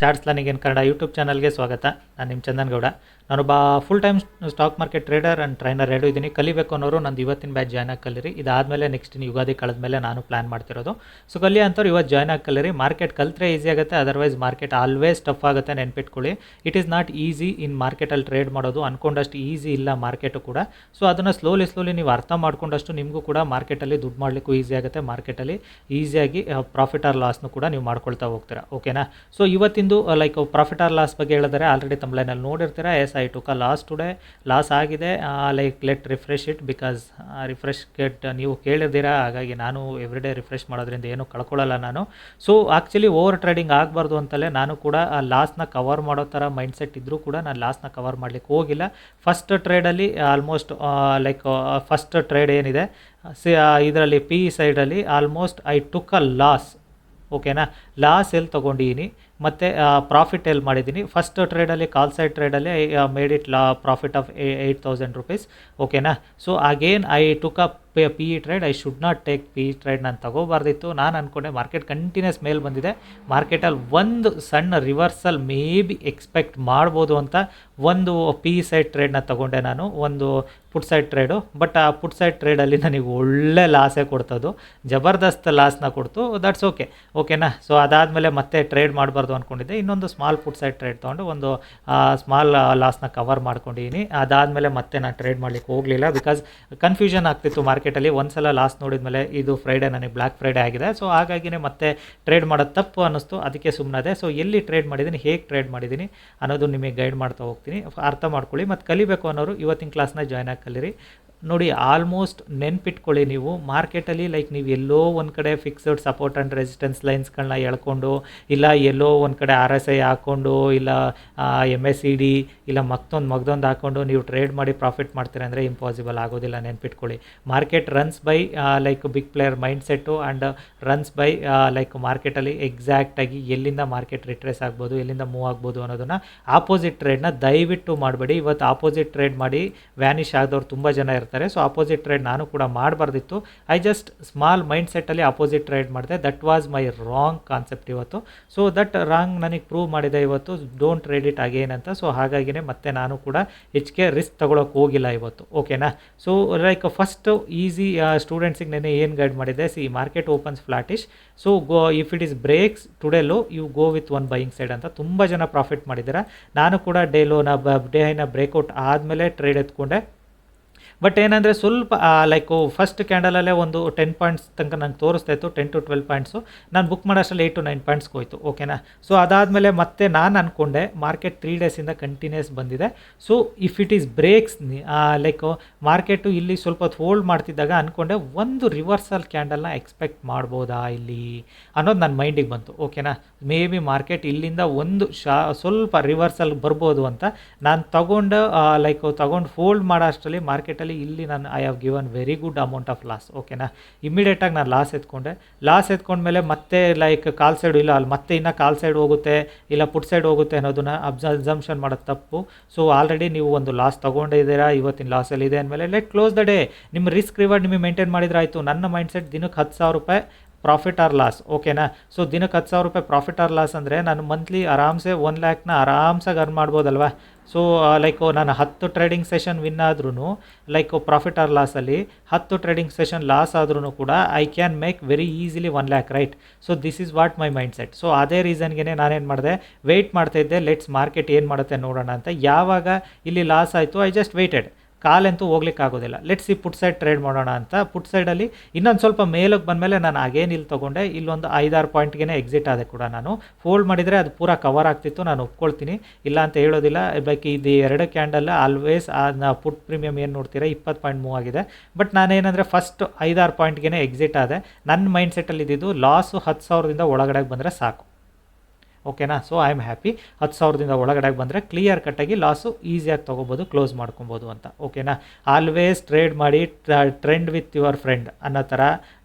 Charts learning in Kannada YouTube ಚಾನಲ್ಗೆ ಸ್ವಾಗತ. ನಾನು ನಿಮ್ಮ ಚಂದನ್ ಗೌಡ ನಾನೊಬ್ಬ full time stock market trader and trainer ಎರಡು ಇದ್ದೀನಿ ಕಲಿಬೇಕು ಅನ್ನೋರು ನಂದು ಇವತ್ತಿನ ಬ್ಯಾಚ್ ಜಾಯ್ನ್ ಆಗಿ ಕಲಿರಿ ಇದಾದಮೇಲೆ ನೆಕ್ಸ್ಟ್ ಇನ್ನು ಯುಗಾದಿ ಕಳೆದ ಮೇಲೆ ನಾನು ಪ್ಲಾನ್ ಮಾಡ್ತಿರೋದು. ಸೊ ಕಲಿ ಅಂತವ್ರು ಇವತ್ತು ಜಾಯ್ನ್ ಆಗಿ ಕಲೀರಿ ಮಾರ್ಕೆಟ್ ಕಲ್ತ್ರೆ ಈಸಿ ಆಗುತ್ತೆ. ಅದರ್ವೈಸ್ ಮಾರ್ಕೆಟ್ ಆಲ್ವೇಸ್ ಟಫ್ ಆಗುತ್ತೆ ನೆನ್ಪಿಟ್ಕೊಳ್ಳಿ. It is not easy in ಮಾರ್ಕೆಟಲ್ಲಿ ಟ್ರೇಡ್ ಮಾಡೋದು. ಅಂದ್ಕೊಂಡಷ್ಟು ಈಸಿ ಇಲ್ಲ ಮಾರ್ಕೆಟು ಕೂಡ. ಸೊ ಅದನ್ನು ಸ್ಲೋಲಿ ಸ್ಲೋಲಿ ನೀವು ಅರ್ಥ ಮಾಡ್ಕೊಂಡಷ್ಟು ನಿಮಗೂ ಕೂಡ ಮಾರ್ಕೆಟಲ್ಲಿ ದುಡ್ಡು ಮಾಡಲಿಕ್ಕೂ ಈಸಿ ಆಗುತ್ತೆ. ಮಾರ್ಕೆಟಲ್ಲಿ ಈಸಿಯಾಗಿ ಪ್ರಾಫಿಟ್ ಆರ್ ಲಾಸ್ನು ಕೂಡ ನೀವು ಮಾಡ್ಕೊಳ್ತಾ ಹೋಗ್ತೀರಾ. ಓಕೆನಾ ಸೊ ಇವತ್ತಿಂದು ಲೈಕ್ ಪ್ರಾಫಿಟ್ ಆರ್ ಲಾಸ್ ಬಗ್ಗೆ ಹೇಳಿದರೆ ಆಲ್ರೆಡಿ ತಮ್ಲೈನಲ್ಲಿ ನೋಡಿರ್ತೀರಾ yes I took a loss today loss ಆಗಿದೆ like let refresh it because refresh ಕೆಟ್ ನೀವು ಕೇಳಿದ್ದೀರಾ ಹಾಗಾಗಿ ನಾನು ಎವ್ರಿಡೇ ರಿಫ್ರೆಶ್ ಮಾಡೋದ್ರಿಂದ ಏನು ಕಳ್ಕೊಳ್ಳಲ್ಲ ನಾನು. ಸೊ ಆ್ಯಕ್ಚುಲಿ ಓವರ್ ಟ್ರೇಡಿಂಗ್ ಆಗಬಾರ್ದು ಅಂತಲೇ ನಾನು ಕೂಡ, ಆ ಲಾಸ್ನ ಕವರ್ ಮಾಡೋ ಥರ ಮೈಂಡ್ಸೆಟ್ ಇದ್ದರೂ ಕೂಡ ನಾನು ಲಾಸ್ನ ಕವರ್ ಮಾಡಲಿಕ್ಕೆ ಹೋಗಿಲ್ಲ. ಫಸ್ಟ್ ಟ್ರೇಡಲ್ಲಿ ಆಲ್ಮೋಸ್ಟ್ ಲೈಕ್ ಫಸ್ಟ್ ಟ್ರೇಡ್ ಏನಿದೆ ಇದರಲ್ಲಿ ಪಿ ಸೈಡಲ್ಲಿ almost I took a loss ಓಕೆನಾ ಲಾಸ್ ಎಲ್ಲಿ ತೊಗೊಂಡಿದ್ದೀನಿ ಮತ್ತು ಪ್ರಾಫಿಟ್ ಎಲ್ಲಿ ಮಾಡಿದ್ದೀನಿ ಫಸ್ಟ್ ಟ್ರೇಡಲ್ಲಿ ಕಾಲ್ ಸೈಡ್ ಟ್ರೇಡಲ್ಲಿ I made it law profit of eight thousand rupees ಓಕೆನಾ so again I took a P E trade I should not take P E trade ನಾನು ತಗೋಬಾರ್ದಿತ್ತು. ನಾನು ಅಂದ್ಕೊಂಡೆ ಮಾರ್ಕೆಟ್ ಕಂಟಿನ್ಯೂಸ್ ಮೇಲೆ ಬಂದಿದೆ. ಮಾರ್ಕೆಟಲ್ಲಿ ಒಂದು ಸಣ್ಣ ರಿವರ್ಸಲ್ ಮೇ ಬಿ ಎಕ್ಸ್ಪೆಕ್ಟ್ ಮಾಡ್ಬೋದು ಅಂತ ಒಂದು ಪಿ ಇ ಸೈಡ್ ಟ್ರೇಡ್ನ ತಗೊಂಡೆ ನಾನು. ಒಂದು ಪುಟ್ ಸೈಡ್ ಟ್ರೇಡು ಬಟ್ ಆ ಪುಟ್ ಸೈಡ್ ಟ್ರೇಡಲ್ಲಿ ನನಗೆ ಒಳ್ಳೆ ಲಾಸೇ ಕೊಡ್ತದ್ದು. ಜಬರ್ದಸ್ತ್ ಲಾಸ್ನ ಕೊಡ್ತು. ದಟ್ಸ್ ಓಕೆ ಓಕೆನಾ ಸೊ ಅದಾದಮೇಲೆ ಮತ್ತೆ ಟ್ರೇಡ್ ಮಾಡಬಾರ್ದು ಅಂದ್ಕೊಂಡಿದ್ದೆ ಇನ್ನೊಂದು ಸ್ಮಾಲ್ ಫುಡ್ ಸೈಡ್ ಟ್ರೇಡ್ ತೊಗೊಂಡು ಒಂದು ಸ್ಮಾಲ್ ಲಾಸ್ನ ಕವರ್ ಮಾಡ್ಕೊಂಡಿದ್ದೀನಿ ಅದಾದಮೇಲೆ ಮತ್ತೆ ನಾನು ಟ್ರೇಡ್ ಮಾಡಲಿಕ್ಕೆ ಹೋಗಲಿಲ್ಲ ಬಿಕಾಸ್ ಕನ್ಫ್ಯೂಷನ್ ಆಗ್ತಿತ್ತು ಮಾರ್ಕೆಟಲ್ಲಿ ಒಂದು ಸಲ ಲಾಸ್ ನೋಡಿದ್ಮೇಲೆ ಇದು ಫ್ರೈಡೇ ನನಗೆ ಬ್ಲ್ಯಾಕ್ ಫ್ರೈಡೇ ಆಗಿದೆ. ಸೊ ಹಾಗಾಗಿನೇ ಮತ್ತೆ ಟ್ರೇಡ್ ಮಾಡೋದು ತಪ್ಪು ಅನ್ನಿಸ್ತು. ಅದಕ್ಕೆ ಸುಮ್ಮನೆ ಸೊ ಎಲ್ಲಿ ಟ್ರೇಡ್ ಮಾಡಿದ್ದೀನಿ ಹೇಗೆ ಟ್ರೇಡ್ ಮಾಡಿದ್ದೀನಿ ಅನ್ನೋದು ನಿಮಗೆ ಗೈಡ್ ಮಾಡ್ತಾ ಹೋಗ್ತೀನಿ. ಅರ್ಥ ಮಾಡ್ಕೊಳ್ಳಿ. ಮತ್ತು ಕಲಿಬೇಕು ಅನ್ನೋರು ಇವತ್ತಿನ ಕ್ಲಾಸ್ನ ಜಾಯ್ನ್ ಆಗಿ ಕಲೀರಿ. ನೋಡಿ ಆಲ್ಮೋಸ್ಟ್ ನೆನ್ಪಿಟ್ಕೊಳ್ಳಿ ನೀವು. ಮಾರ್ಕೆಟಲ್ಲಿ ಲೈಕ್ ನೀವು ಎಲ್ಲೋ ಒಂದು ಕಡೆ ಫಿಕ್ಸಡ್ ಸಪೋರ್ಟ್ ಆ್ಯಂಡ್ ರೆಸಿಸ್ಟೆನ್ಸ್ ಲೈನ್ಸ್ಗಳನ್ನ ಎಳ್ಕೊಂಡು, ಇಲ್ಲ ಎಲ್ಲೋ ಒಂದು ಕಡೆ ಆರ್ ಎಸ್ ಐ ಹಾಕ್ಕೊಂಡು ಇಲ್ಲ ಎಂ ಎಸ್ ಸಿ ಡಿ ಇಲ್ಲ ಮತ್ತೊಂದು ಮಗ್ದೊಂದು ಹಾಕ್ಕೊಂಡು ನೀವು ಟ್ರೇಡ್ ಮಾಡಿ ಪ್ರಾಫಿಟ್ ಮಾಡ್ತೀರ ಅಂದರೆ ಇಂಪಾಸಿಬಲ್ ಆಗೋದಿಲ್ಲ, ನೆನ್ಪಿಟ್ಕೊಳ್ಳಿ. Market runs by like big player mind set and runs by like ಮಾರ್ಕೆಟಲ್ಲಿ ಎಕ್ಸಾಕ್ಟಾಗಿ ಎಲ್ಲಿಂದ ಮಾರ್ಕೆಟ್ ರಿಟ್ರೇಸ್ ಆಗ್ಬೋದು, ಎಲ್ಲಿಂದ ಮೂವ್ ಆಗ್ಬೋದು ಅನ್ನೋದನ್ನು ಆಪೋಸಿಟ್ ಟ್ರೇಡ್ನ ದಯವಿಟ್ಟು ಮಾಡಬೇಡಿ. ಇವತ್ತು ಆಪೋಸಿಟ್ ಟ್ರೇಡ್ ಮಾಡಿ ವ್ಯಾನಿಷ್ ಆದವ್ರು ತುಂಬ ಜನ ಇರ್ತಾರೆ. ಇರ್ತಾರೆ ಸೊ ಅಪೋಸಿಟ್ ಟ್ರೇಡ್ ನಾನು ಕೂಡ ಮಾಡಬಾರ್ದಿತ್ತು. ಐ ಜಸ್ಟ್ ಸ್ಮಾಲ್ ಮೈಂಡ್ ಸೆಟ್ಟಲ್ಲಿ ಅಪೋಸಿಟ್ ಟ್ರೇಡ್ ಮಾಡಿದೆ. That was my wrong concept ಇವತ್ತು. ಸೊ ದಟ್ ರಾಂಗ್ ನನಗೆ ಪ್ರೂವ್ ಮಾಡಿದೆ ಇವತ್ತು. ಡೋಂಟ್ ಟ್ರೇಡ್ ಇಟ್ ಅಗೇನ್ ಅಂತ. ಸೊ ಹಾಗಾಗಿನೇ ಮತ್ತೆ ನಾನು ಕೂಡ ಹೆಚ್ಚಿಗೆ ರಿಸ್ಕ್ ತೊಗೊಳಕ್ಕೆ ಹೋಗಿಲ್ಲ ಇವತ್ತು. ಓಕೆನಾ ಸೊ ಲೈಕ್ ಫಸ್ಟ್ ಈಸಿ ಸ್ಟೂಡೆಂಟ್ಸಿಗೆ ನೆನೆ ಏನು ಗೈಡ್ ಮಾಡಿದೆ? See market opens flattish so go if it is breaks today low you go with one buying side ಅಂತ. ತುಂಬ ಜನ ಪ್ರಾಫಿಟ್ ಮಾಡಿದ್ದೀರಾ? ನಾನು ಕೂಡ ಡೇ ಲೋನ ಡೇ ಹೈನ ಬ್ರೇಕ್ಔಟ್ ಆದಮೇಲೆ ಟ್ರೇಡ್ ಎತ್ಕೊಂಡೆ. ಬಟ್ ಏನಂದರೆ ಸ್ವಲ್ಪ ಲೈಕು ಫಸ್ಟ್ ಕ್ಯಾಂಡಲಲ್ಲೇ ಒಂದು ಟೆನ್ ಪಾಯಿಂಟ್ಸ್ ತನಕ ನಂಗೆ ತೋರಿಸ್ತಾ ಇತ್ತು ಟೆನ್ ಟು ಟ್ವೆಲ್ ಪಾಯಿಂಟ್ಸು ನಾನು ಬುಕ್ ಮಾಡೋಷ್ಟರಲ್ಲಿ ಏಯ್ಟ್ ಟು ನೈನ್ ಪಾಯಿಂಟ್ಸ್ಗೆ ಹೋಯಿತು ಓಕೆನಾ ಸೊ ಅದಾದಮೇಲೆ ಮತ್ತೆ ನಾನು ಅಂದ್ಕೊಂಡೆ ಮಾರ್ಕೆಟ್ ತ್ರೀ ಡೇಸಿಂದ ಕಂಟಿನ್ಯೂಸ್ ಬಂದಿದೆ. So if it is breaks like market ಇಲ್ಲಿ ಸ್ವಲ್ಪ ಹೊತ್ತು ಹೋಲ್ಡ್ ಮಾಡ್ತಿದ್ದಾಗ ಅಂದ್ಕೊಂಡೆ ಒಂದು ರಿವರ್ಸಲ್ ಕ್ಯಾಂಡಲ್ನ ಎಕ್ಸ್ಪೆಕ್ಟ್ ಮಾಡ್ಬೋದಾ ಇಲ್ಲಿ? ಅನ್ನೋದು ನನ್ನ ಮೈಂಡಿಗೆ ಬಂತು ಓಕೆನಾ ಮೇ ಬಿ ಮಾರ್ಕೆಟ್ ಇಲ್ಲಿಂದ ಒಂದು ಶಾ, ಸ್ವಲ್ಪ ರಿವರ್ಸಲ್ ಬರ್ಬೋದು ಅಂತ ನಾನು ತಗೊಂಡು ಲೈಕ್ ತಗೊಂಡು ಫೋಲ್ಡ್ ಮಾಡೋ ಅಷ್ಟರಲ್ಲಿ ಮಾರ್ಕೆಟಲ್ಲಿ ಇಲ್ಲಿ ನಾನು I have given very good amount of loss ಓಕೆನಾ ಇಮಿಡಿಯೇಟಾಗಿ ನಾನು ಲಾಸ್ ಎತ್ಕೊಂಡೆ. ಲಾಸ್ ಎತ್ಕೊಂಡ್ಮೇಲೆ ಮತ್ತೆ ಲೈಕ್ ಕಾಲ್ ಸೈಡ್ ಇಲ್ಲ, ಅಲ್ಲಿ ಮತ್ತೆ ಇನ್ನೂ ಕಾಲ್ ಸೈಡ್ ಹೋಗುತ್ತೆ, ಇಲ್ಲ ಪುಟ್ ಸೈಡ್ ಹೋಗುತ್ತೆ ಅನ್ನೋದನ್ನ ಅಬ್ಸಂಪ್ಷನ್ ಮಾಡೋದು ತಪ್ಪು. ಸೊ ಆಲ್ರೆಡಿ ನೀವು ಒಂದು ಲಾಸ್ ತೊಗೊಂಡಿದ್ದೀರಾ ಇವತ್ತಿನ ಲಾಸಲ್ಲಿ ಇದೆ ಅಂದಮೇಲೆ ಲೆಟ್ ಕ್ಲೋಸ್ ದ ಡೇ ನಿಮ್ಮ ರಿಸ್ಕ್ ರಿವಾರ್ಡ್ ನಿಮಗೆ ಮೇಂಟೈನ್ ಮಾಡಿದ್ರೆ ಆಯಿತು. ನನ್ನ ಮೈಂಡ್ಸೆಟ್ ದಿನಕ್ಕೆ ಹತ್ತು ಸಾವಿರ ರೂಪಾಯಿ ಪ್ರಾಫಿಟ್ ಆರ್ ಲಾಸ್ ಓಕೆನಾ ಸೊ ದಿನಕ್ಕೆ ಹತ್ತು ಸಾವಿರ ರೂಪಾಯಿ ಪ್ರಾಫಿಟ್ ಆರ್ ಲಾಸ್ ಅಂದರೆ ನಾನು ಮಂತ್ಲಿ ಆರಾಮ್ಸೆ ಒನ್ ಲ್ಯಾಕ್ನ ಆರಾಮ್ಸಾಗಿ ಅರ್ನ್ ಮಾಡ್ಬೋದಲ್ವಾ? ಸೊ ಲೈಕ್ ನಾನು ಹತ್ತು ಟ್ರೇಡಿಂಗ್ ಸೆಷನ್ ವಿನ್ ಆದ್ರೂ ಲೈಕ್ ಪ್ರಾಫಿಟ್ ಆರ್ ಲಾಸಲ್ಲಿ ಹತ್ತು ಟ್ರೇಡಿಂಗ್ ಸೆಷನ್ ಲಾಸ್ ಆದ್ರೂ ಕೂಡ I can make very easily one lakh right so this is what my mind set so ಅದೇ ರೀಸನ್ಗೆ ನಾನೇನು ಮಾಡಿದೆ? ವೆಯ್ಟ್ ಮಾಡ್ತಾಯಿದ್ದೆ ಲೆಟ್ಸ್ ಮಾರ್ಕೆಟ್ ಏನು ಮಾಡುತ್ತೆ ನೋಡೋಣ ಅಂತ. ಯಾವಾಗ ಇಲ್ಲಿ ಲಾಸ್ ಆಯಿತು ಐ ಜಸ್ಟ್ ವೆಯ್ಟೆಡ್ ಕಾಲಂತೂ ಹೋಗ್ಲಿಕ್ಕೆ ಆಗೋದಿಲ್ಲ ಲೆಟ್ಸ್ ಈ ಪುಟ್ ಸೈಡ್ ಟ್ರೇಡ್ ಮಾಡೋಣ ಅಂತ. ಪುಟ್ ಸೈಡಲ್ಲಿ ಇನ್ನೊಂದು ಸ್ವಲ್ಪ ಮೇಲಕ್ಕೆ ಬಂದಮೇಲೆ ನಾನು ಅಗೇನ್ ಇಲ್ಲಿ ತೊಗೊಂಡೆ. ಇಲ್ಲೊಂದು ಐದಾರು ಪಾಯಿಂಟ್ಗೆ ಎಕ್ಸಿಟ್ ಆದೆ ಕೂಡ ನಾನು. ಫೋಲ್ಡ್ ಮಾಡಿದರೆ ಅದು ಪೂರ ಕವರ್ ಆಗ್ತಿತ್ತು, ನಾನು ಒಪ್ಕೊಳ್ತೀನಿ. ಇಲ್ಲ ಅಂತ ಹೇಳೋದಿಲ್ಲ. ಬೈಕ್ ಇದು ಎರಡು ಕ್ಯಾಂಡಲ್ ಆಲ್ವೇಸ್ ಆ ಪುಟ್ ಪ್ರೀಮಿಯಮ್ ಏನು ನೋಡ್ತೀರಾ? ಇಪ್ಪತ್ತು ಪಾಯಿಂಟ್ ಮೂವ್ ಆಗಿದೆ. ಬಟ್ ನಾನೇನಂದರೆ ಫಸ್ಟ್ ಐದಾರು ಪಾಯಿಂಟ್ಗೆ ಎಕ್ಸಿಟ್ ಆದೆ. ನನ್ನ ಮೈಂಡ್ ಸೆಟ್ಟಲ್ಲಿ ಇದ್ದಿದ್ದು ಲಾಸು ಹತ್ತು ಸಾವಿರದಿಂದ ಒಳಗಡೆ ಬಂದರೆ ಸಾಕು. ಓಕೆನಾ? ಸೊ ಐ ಆಮ್ ಹ್ಯಾಪಿ ಹತ್ತು ಸಾವಿರದಿಂದ ಒಳಗಡೆ ಬಂದರೆ ಕ್ಲಿಯರ್ ಕಟ್ಟಾಗಿ ಲಾಸು ಈಸಿಯಾಗಿ ತೊಗೋಬೋದು ಕ್ಲೋಸ್ ಮಾಡ್ಕೊಬೋದು ಅಂತ. ಓಕೆನಾ? ಆಲ್ವೇಸ್ ಟ್ರೇಡ್ ಮಾಡಿ ಟ್ರೆಂಡ್ ವಿತ್ ಯುವರ್ ಫ್ರೆಂಡ್ ಅನ್ನೋ ಥರ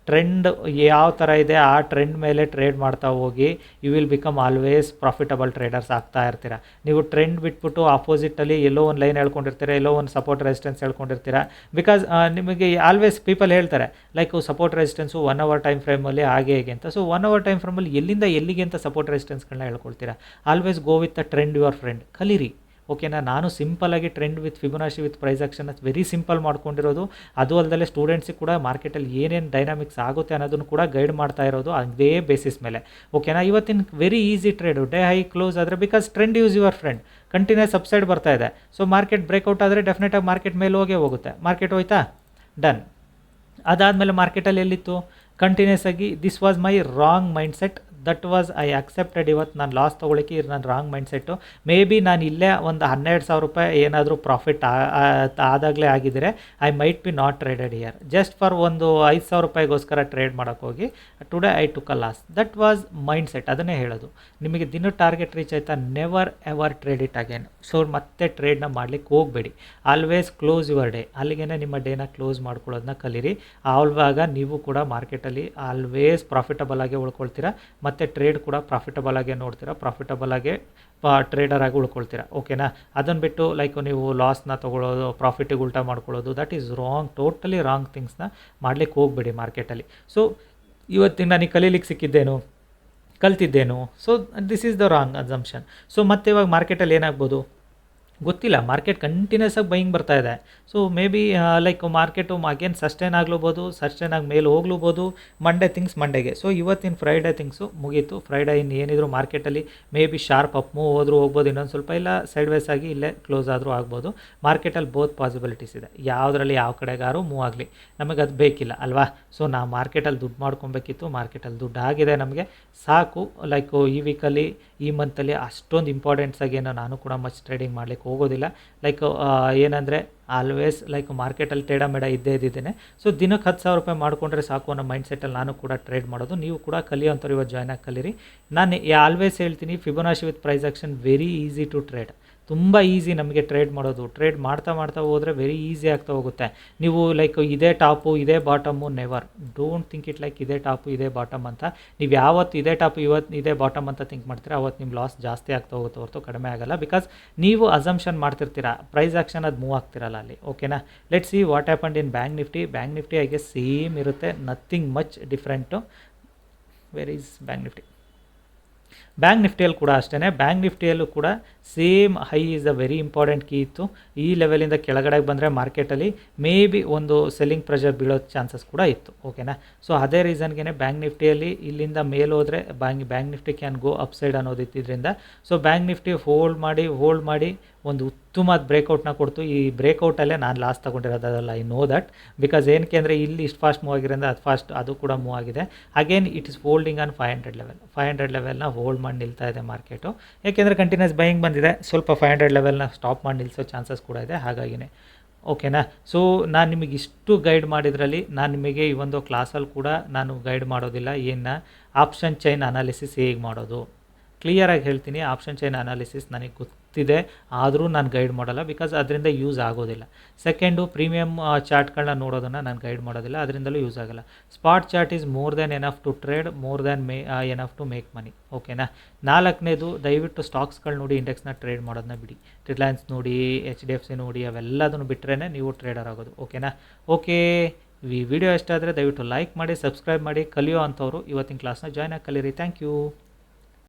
ಟ್ರೆಂಡ್ ಯಾವ ಥರ ಇದೆ, ಆ ಟ್ರೆಂಡ್ ಮೇಲೆ ಟ್ರೇಡ್ ಮಾಡ್ತಾ ಹೋಗಿ you will become always profitable traders ಆಗ್ತಾ ಇರ್ತೀರ? ನೀವು ಟ್ರೆಂಡ್ ಬಿಟ್ಬಿಟ್ಟು ಆಪೋಸಿಟಲ್ಲಿ ಎಲ್ಲೋ ಒಂದು ಲೈನ್ ಹೇಳ್ಕೊಂಡಿರ್ತೀರ, ಎಲ್ಲೋ ಒಂದು ಸಪೋರ್ಟ್ ರೆಸಿಸ್ಟೆನ್ಸ್ ಹೇಳ್ಕೊಂಡಿರ್ತೀರ? ಬಿಕಾಸ್ ನಿಮಗೆ ಆಲ್ವೇಸ್ ಪೀಪಲ್ ಹೇಳ್ತಾರೆ like support resistance one hour time ಫ್ರೇಮಲ್ಲಿ ಹಾಗೆ ಹೇಗೆ ಅಂತ. ಸೊ ಒನ್ ಅವರ್ ಟೈಮ್ ಫ್ರೇಮಲ್ಲಿ ಎಲ್ಲಿಂದ ಎಲ್ಲಿಗೆ ಅಂತ ಸಪೋರ್ಟ್ ರೆಸಿಸ್ಟೆನ್ಸ್ಗಳನ್ನ ಹೇಳ್ಕೊಳ್ತೀರಾ? Always go with the trend your friend ಕಲೀರಿ. ಓಕೆನಾ ನಾನು ಸಿಂಪಲಾಗಿ trend with Fibonacci with price action very simple ಮಾಡ್ಕೊಂಡಿರೋದು. ಅದು ಅಲ್ಲದೆ ಸ್ಟೂಡೆಂಟ್ಸಿಗೆ ಕೂಡ ಮಾರ್ಕೆಟಲ್ಲಿ ಏನೇನು ಡೈನಾಮಿಕ್ಸ್ ಆಗುತ್ತೆ ಅನ್ನೋದನ್ನು ಕೂಡ ಗೈಡ್ ಮಾಡ್ತಾ ಇರೋದು ಅದೇ ಬೇಸಿಸ್ ಮೇಲೆ. ಓಕೆನಾ ಇವತ್ತಿನ very easy trade day high close ಆದರೆ because trend use your friend continues upside ಬರ್ತಾ ಇದೆ. ಸೊ ಮಾರ್ಕೆಟ್ ಬ್ರೇಕ್ಔಟ್ ಆದರೆ ಡೆಫಿನೆಟಾಗಿ ಮಾರ್ಕೆಟ್ ಮೇಲೆ ಹೋಗೇ ಹೋಗುತ್ತೆ. ಮಾರ್ಕೆಟ್ ಹೋಯ್ತಾ? ಡನ್ ಅದಾದಮೇಲೆ ಮಾರ್ಕೆಟಲ್ಲಿ ಎಲ್ಲಿತ್ತು? ಕಂಟಿನ್ಯೂಸ್ ಆಗಿ this was my wrong mind set that was I accepted ಇವತ್ತು ನಾನು ಲಾಸ್ ತೊಗೊಳಕ್ಕೆ ಇದು ನನ್ನ wrong mind set maybe ನಾನು ಇಲ್ಲೇ ಒಂದು ಹನ್ನೆರಡು ಸಾವಿರ ರೂಪಾಯಿ ಏನಾದರೂ ಪ್ರಾಫಿಟ್ ಆದಾಗಲೇ ಆಗಿದ್ದರೆ I might be not traded here just for ಒಂದು ಐದು ಸಾವಿರ ರೂಪಾಯಿಗೋಸ್ಕರ trade ಮಾಡೋಕ್ಕೋಗಿ today I took a loss that was mind set ಅದನ್ನೇ ಹೇಳೋದು. ನಿಮಗೆ ದಿನ ಟಾರ್ಗೆಟ್ ರೀಚ್ ಆಯ್ತಾ? Never ever trade it again so ಮತ್ತೆ ಟ್ರೇಡ್ನ ಮಾಡಲಿಕ್ಕೆ ಹೋಗಬೇಡಿ. ಆಲ್ವೇಸ್ ಕ್ಲೋಸ್ ಯುವರ್ ಡೇ ಅಲ್ಲಿಗೆ ನಿಮ್ಮ ಡೇನ ಕ್ಲೋಸ್ ಮಾಡ್ಕೊಳ್ಳೋದನ್ನ ಕಲೀರಿ. ಆವಾಗ ನೀವು ಕೂಡ ಮಾರ್ಕೆಟಲ್ಲಿ ಆಲ್ವೇಸ್ ಪ್ರಾಫಿಟಬಲ್ ಆಗಿ ಉಳ್ಕೊಳ್ತೀರಾ. ಮತ್ತು ಟ್ರೇಡ್ ಕೂಡ ಪ್ರಾಫಿಟಬಲ್ ಆಗೇ ನೋಡ್ತೀರಾ ಪ್ರಾಫಿಟಬಲ್ ಆಗಿ ಟ್ರೇಡರ್ ಆಗಿ ಉಳ್ಕೊಳ್ತೀರಾ. ಓಕೆನಾ ಅದನ್ನು ಬಿಟ್ಟು ಲೈಕ್ ನೀವು ಲಾಸ್ನ ತೊಗೊಳ್ಳೋದು ಪ್ರಾಫಿಟಿಗೆ ಉಲ್ಟಾ ಮಾಡ್ಕೊಳ್ಳೋದು that is wrong totally wrong ಥಿಂಗ್ಸ್ನ ಮಾಡ್ಲಿಕ್ಕೆ ಹೋಗಬೇಡಿ ಮಾರ್ಕೆಟಲ್ಲಿ ಸೊ ಇವತ್ತಿನ ನನಗೆ ಕಲೀಲಿಕ್ಕೆ ಸಿಕ್ಕಿದ್ದೇನು? ಕಲ್ತಿದ್ದೇನು? So this is the wrong assumption so ಮತ್ತೆ ಇವಾಗ ಮಾರ್ಕೆಟಲ್ಲಿ ಏನಾಗ್ಬೋದು? ಗೊತ್ತಿಲ್ಲ. ಮಾರ್ಕೆಟ್ ಕಂಟಿನ್ಯೂಸ್ ಆಗಿ ಬೈಯಿಂಗ್ ಬರ್ತಾ ಇದೆ. So maybe like market again sustain ಆಗ್ಲೂಬೋದು sustain ಆಗಿ ಮೇಲೆ ಹೋಗ್ಲೂಬೋದು ಮಂಡೇ ಥಿಂಗ್ಸ್ ಮಂಡೇಗೆ ಸೊ ಇವತ್ತಿನ ಫ್ರೈಡೇ ಥಿಂಗ್ಸು ಮುಗೀತು. ಫ್ರೈಡೇ ಇನ್ನು ಏನಿದ್ರು ಮಾರ್ಕೆಟಲ್ಲಿ may be sharp up move ಹೋದರೂ ಹೋಗ್ಬೋದು, ಇನ್ನೊಂದು ಸ್ವಲ್ಪ ಇಲ್ಲ ಸೈಡ್ ವೈಸ್ ಆಗಿ ಇಲ್ಲೇ ಕ್ಲೋಸ್ ಆದರೂ ಆಗ್ಬೋದು. ಮಾರ್ಕೆಟಲ್ಲಿ ಬೋತ್ ಪಾಸಿಬಿಲಿಟೀಸ್ ಇದೆ. ಯಾವುದರಲ್ಲಿ ಯಾವ ಕಡೆಗಾರು ಮೂವ್ ಆಗಲಿ. ನಮಗೆ ಅದು ಬೇಕಿಲ್ಲ, ಅಲ್ವಾ? ಸೊ ನಾವು ಮಾರ್ಕೆಟಲ್ಲಿ ದುಡ್ಡು ಮಾಡ್ಕೊಬೇಕಿತ್ತು. ಮಾರ್ಕೆಟಲ್ಲಿ ದುಡ್ಡು ಆಗಿದೆ ನಮಗೆ. ಸಾಕು ಲೈಕ್ ಈ ವೀಕಲ್ಲಿ ಈ ಮಂತಲ್ಲಿ ಅಷ್ಟೊಂದು ಇಂಪಾರ್ಟೆಂಟ್ಸ್ ಏನೋ ನಾನು ಕೂಡ ಮಚ್ ಟ್ರೇಡಿಂಗ್ ಮಾಡ್ಲಿಕ್ಕೆ ಹೋಗೋದಿಲ್ಲ. ಲೈಕ್ ಏನಂದರೆ ಆಲ್ವೇಸ್ ಲೈಕ್ ಮಾರ್ಕೆಟಲ್ಲಿ ತೇಡ ಮೇಡ ಇದ್ದೇ ಇದ್ದಿದ್ದೇನೆ. ಸೊ ದಿನಕ್ಕೆ ಹತ್ತು ಸಾವಿರ ರೂಪಾಯಿ ಮಾಡಿಕೊಂಡ್ರೆ ಸಾಕು ಅನ್ನೋ ಮೈಂಡ್ ಸೆಟ್ಟಲ್ಲಿ ನಾನು ಕೂಡ ಟ್ರೇಡ್ ಮಾಡೋದು. ನೀವು ಕೂಡ ಕಲಿಯೋಂಥವ್ರು ಇವತ್ತು ಜಾಯ್ನ್ ಆಗಿ ಕಲೀರಿ. ನಾನು ಆಲ್ವೇಸ್ ಹೇಳ್ತೀನಿ Fibonacci with price action very easy to trade ತುಂಬ ಈಸಿ ನಮಗೆ ಟ್ರೇಡ್ ಮಾಡೋದು. ಟ್ರೇಡ್ ಮಾಡ್ತಾ ಮಾಡ್ತಾ ಹೋದರೆ ವೆರಿ ಈಸಿ ಆಗ್ತಾ ಹೋಗುತ್ತೆ. ನೀವು ಲೈಕ್ ಇದೇ ಟಾಪು ಇದೇ bottom never don't think it like ಇದೇ ಟಾಪು ಇದೇ ಬಾಟಮ್ ಅಂತ. ನೀವು ಯಾವತ್ತು ಇದೇ ಟಾಪು ಇವತ್ತು ಇದೇ ಬಾಟಮ್ ಅಂತ ಥಿಂಕ್ ಮಾಡ್ತೀರಾ, ಅವತ್ತು ನಿಮ್ಮ ಲಾಸ್ ಜಾಸ್ತಿ ಆಗ್ತಾ ಹೋಗುತ್ತೆ ಹೊರತು ಕಡಿಮೆ ಆಗಲ್ಲ. ಬಿಕಾಸ್ ನೀವು ಅಸಂಪ್ಷನ್ ಮಾಡ್ತಿರ್ತೀರಾ ಪ್ರೈಸ್ ಆಕ್ಷನ್ ಅದು ಮೂವ್ ಆಗ್ತಿರಲ್ಲ ಅಲ್ಲಿ. ಓಕೆನಾ let see what happened in bank Nifty bank Nifty guess same ಇರುತ್ತೆ. Nothing much different where is bank Nifty bank ನಿಫ್ಟಿಯಲ್ಲಿ ಕೂಡ ಅಷ್ಟೇ ಬ್ಯಾಂಕ್ ನಿಫ್ಟಿಯಲ್ಲೂ ಕೂಡ same high is a very important key ಇತ್ತು. ಈ ಲೆವೆಲಿಂದ ಕೆಳಗಡೆ ಬಂದರೆ ಮಾರ್ಕೆಟಲ್ಲಿ ಮೇ ಬಿ ಒಂದು ಸೆಲ್ಲಿಂಗ್ ಪ್ರೆಷರ್ ಬೀಳೋ ಚಾನ್ಸಸ್ ಕೂಡ ಇತ್ತು. ಓಕೆನಾ ಸೊ ಅದೇ ರೀಸನ್ಗೆ ಬ್ಯಾಂಕ್ ನಿಫ್ಟಿಯಲ್ಲಿ ಇಲ್ಲಿಂದ ಮೇಲೆ ಹೋದರೆ bank bank Nifty can go upside ಅನ್ನೋದು ಇದ್ದಿದ್ದರಿಂದ ಸೊ ಬ್ಯಾಂಕ್ ನಿಫ್ಟಿ ಹೋಲ್ಡ್ ಮಾಡಿ ಹೋಲ್ಡ್ ಮಾಡಿ ಒಂದು ಉತ್ತಮ ಬ್ರೇಕೌಟ್ನ ಕೊಡ್ತು. ಈ ಬ್ರೇಕೌಟಲ್ಲೇ ನಾನು ಲಾಸ್ ತೊಗೊಂಡಿರೋದಲ್ಲ ಐ ನೋ ದಟ್. ಬಿಕಾಸ್ ಏನಕ್ಕೆ ಅಂದರೆ ಇಲ್ಲಿ ಇಷ್ಟು ಫಾಸ್ಟ್ ಮೂವ್ ಆಗಿರೋದ್ರಿಂದ ಅದು ಫಾಸ್ಟ್ ಅದು ಕೂಡ ಮೂವ್ ಆಗಿದೆ. Again it is holding on five hundred level five hundred ಲೆವೆಲ್ನ hold ಮಾಡಿ ನಿಲ್ತಾ ಇದೆ ಮಾರ್ಕೆಟು. ಏಕೆಂದರೆ ಕಂಟಿನ್ಯೂಸ್ ಬೈಯಿಂಗ್ ಬಂದಿದೆ. ಸ್ವಲ್ಪ ಫೈವ್ ಹಂಡ್ರೆಡ್ ಲೆವೆಲ್ನ ಸ್ಟಾಪ್ ಮಾಡಿ ನಿಲ್ಲಿಸೋ ಚಾನ್ಸಸ್ ಕೂಡ ಇದೆ. ಹಾಗಾಗಿನೇ. ಓಕೆನಾ ಸೊ ನಾನು ನಿಮಗೆ ಇಷ್ಟು ಗೈಡ್ ಮಾಡಿದ್ರಲ್ಲಿ ನಾನು ನಿಮಗೆ ಈ ಒಂದು ಕ್ಲಾಸಲ್ಲಿ ಕೂಡ ನಾನು ಗೈಡ್ ಮಾಡೋದಿಲ್ಲ. ಏನು ಆಪ್ಷನ್ ಚೈನ್ ಅನಾಲಿಸಿಸ್ ಹೇಗೆ ಮಾಡೋದು? ಕ್ಲಿಯರಾಗಿ ಹೇಳ್ತೀನಿ. ಆಪ್ಷನ್ ಚೈನ್ ಅನಾಲಿಸಿಸ್ ನನಗೆ ಗೊತ್ತಿದೆ ಆದರೂ ನಾನು ಗೈಡ್ ಮಾಡಲ್ಲ ಬಿಕಾಸ್ ಅದರಿಂದ ಯೂಸ್ ಆಗೋದಿಲ್ಲ. ಸೆಕೆಂಡು ಪ್ರೀಮಿಯಮ್ ಚಾರ್ಟ್ಗಳನ್ನ ನೋಡೋದನ್ನು ನಾನು ಗೈಡ್ ಮಾಡೋದಿಲ್ಲ, ಅದರಿಂದಲೂ ಯೂಸ್ ಆಗಲ್ಲ. Spot chart is more than enough to trade more than may enough to make money ಓಕೆನಾ ನಾಲ್ಕನೇದು, ದಯವಿಟ್ಟು ಸ್ಟಾಕ್ಸ್ಗಳು ನೋಡಿ ಇಂಡೆಕ್ಸ್ನ ಟ್ರೇಡ್ ಮಾಡೋದನ್ನ ಬಿಡಿ. ರಿಲಯನ್ಸ್ ನೋಡಿ ಎಚ್ ಡಿ ಎಫ್ ಸಿ ನೋಡಿ, ಅವೆಲ್ಲದನ್ನು ಬಿಟ್ಟರೆ ನೀವು ಟ್ರೇಡರ್ ಆಗೋದು. ಓಕೆನಾ ಓಕೆ ಈ ವಿಡಿಯೋ ಇಷ್ಟ ಆದರೆ ದಯವಿಟ್ಟು ಲೈಕ್ ಮಾಡಿ ಸಬ್ಸ್ಕ್ರೈಬ್ ಮಾಡಿ, ಕಲಿಯೋ ಅಂಥವ್ರು ಇವತ್ತಿನ ಕ್ಲಾಸ್ನ ಜಾಯ್ನ್ ಆಗಿ ಕಲೀರಿ ಥ್ಯಾಂಕ್ ಯು